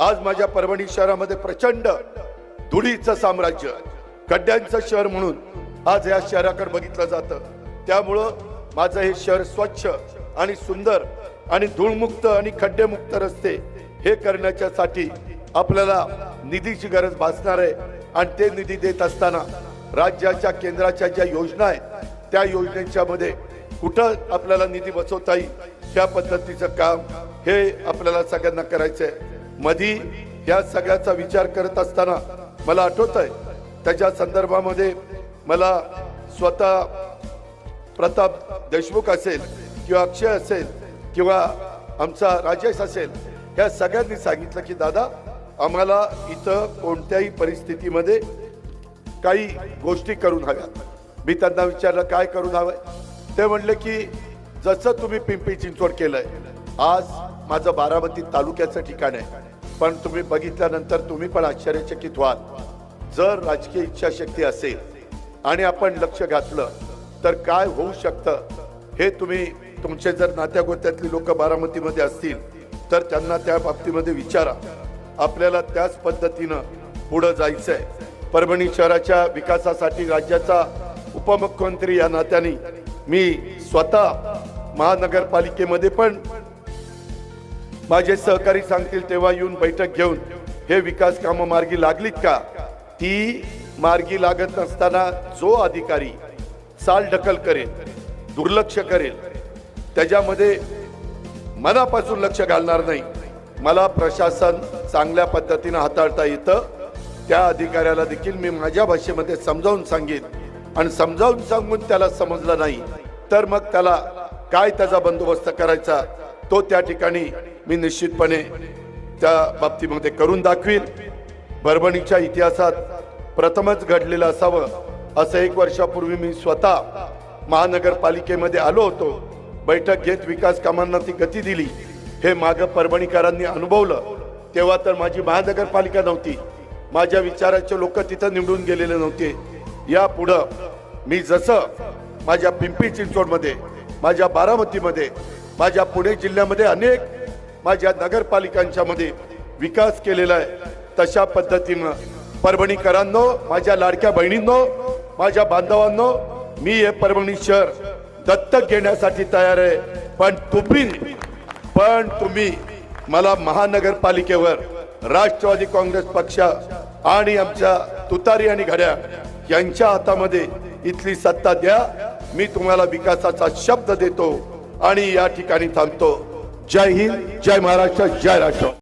आज माझ्या परभणी शहरामध्ये प्रचंड धुळीचं साम्राज्य खड्ड्यांचं शहर म्हणून आज या शहराकडे बघितलं जातं. त्यामुळं माझं हे शहर स्वच्छ आणि सुंदर आणि धूळमुक्त आणि खड्डेमुक्त रस्ते हे करण्याच्यासाठी आपल्याला निधीची गरज भासणार आहे. आणि ते निधी देत असताना राज्याच्या केंद्राच्या ज्या योजना आहेत त्या योजनेच्या मध्ये कुठं आपल्याला निधी बसवता येईल त्या पद्धतीचं काम हे आपल्याला सगळ्यांना करायचं आहे मधी या सगळ्याचा विचार करत असताना मला आठवत आहे त्याच्या संदर्भामध्ये मला स्वतः प्रताप देशमुख असेल किंवा अक्षय असेल किंवा आमचा राजेश असेल ह्या सगळ्यांनी सांगितलं की दादा आम्हाला इथं कोणत्याही परिस्थितीमध्ये काही गोष्टी करून हव्यात. मी त्यांना विचारलं काय करून हवं ते म्हणले की जसं तुम्ही पिंपरी चिंचवड केलंय आज माझं बारामती तालुक्याचं ठिकाण आहे. पण तुम्ही बघितल्यानंतर तुम्ही पण आश्चर्यचकित व्हाल. जर राजकीय इच्छाशक्ती असेल आणि आपण लक्ष घातलं तर काय होऊ शकतं? हे तुम्ही तुमचे जर नात्यागोत्यातली लोक बारामतीमध्ये असतील तर त्यांना त्या बाबतीमध्ये विचारा. आपल्याला त्याच पद्धतीनं पुढं जायचंय. परभणी शहराच्या विकासासाठी राज्याचा उपमुख्यमंत्री या नात्याने मी स्वतः महानगरपालिकेमध्ये पण माझे सहकारी सांगतील तेव्हा येऊन बैठक घेऊन हे विकास कामं मार्गी लागलीत का? ती मार्गी लागत नसताना जो अधिकारी साल ढकल करेल दुर्लक्ष करेल त्याच्यामध्ये मनापासून लक्ष घालणार नाही. मला प्रशासन चांगल्या पद्धतीनं हाताळता येतं. त्या अधिकाऱ्याला देखील मी माझ्या भाषेमध्ये समजावून सांगेन. आणि समजावून सांगून त्याला समजलं नाही तर मग त्याला काय त्याचा बंदोबस्त करायचा तो त्या ठिकाणी मी निश्चितपणे त्या बाबतीमध्ये करून दाखवील. परभणीच्या इतिहासात प्रथमच घडलेलं असावं असं एक वर्षापूर्वी मी स्वतः महानगरपालिकेमध्ये आलो होतो. बैठक घेत विकास कामांना ती गती दिली. हे माग परभणीकरांनी अनुभवलं. तेव्हा तर माझी महानगरपालिका नव्हती. माझ्या विचाराचे लोक तिथं निवडून गेलेले नव्हते. या पुढं मी जसं माझ्या पिंपरी चिंचवडमध्ये माझ्या बारामतीमध्ये माझ्या पुणे जिल्ह्यामध्ये अनेक माझ्या नगरपालिकांच्या मध्ये विकास केलेला आहे. तशा पद्धतीनं परभणीकरांनो माझ्या लाडक्या बहिणींनो माझ्या बांधवांनो मी हे परभणी शहर दत्तक घेण्यासाठी तयार आहे. पण तुम्ही पण तुम्ही मला महानगरपालिकेवर राष्ट्रवादी काँग्रेस पक्ष आणि आमच्या तुतारी आणि घड्या यांच्या हातामध्ये इथली सत्ता द्या. मी तुम्हाला विकासाचा शब्द देतो आणि या ठिकाणी थांबतो. जय हिंद जय महाराष्ट्र जय राष्ट्र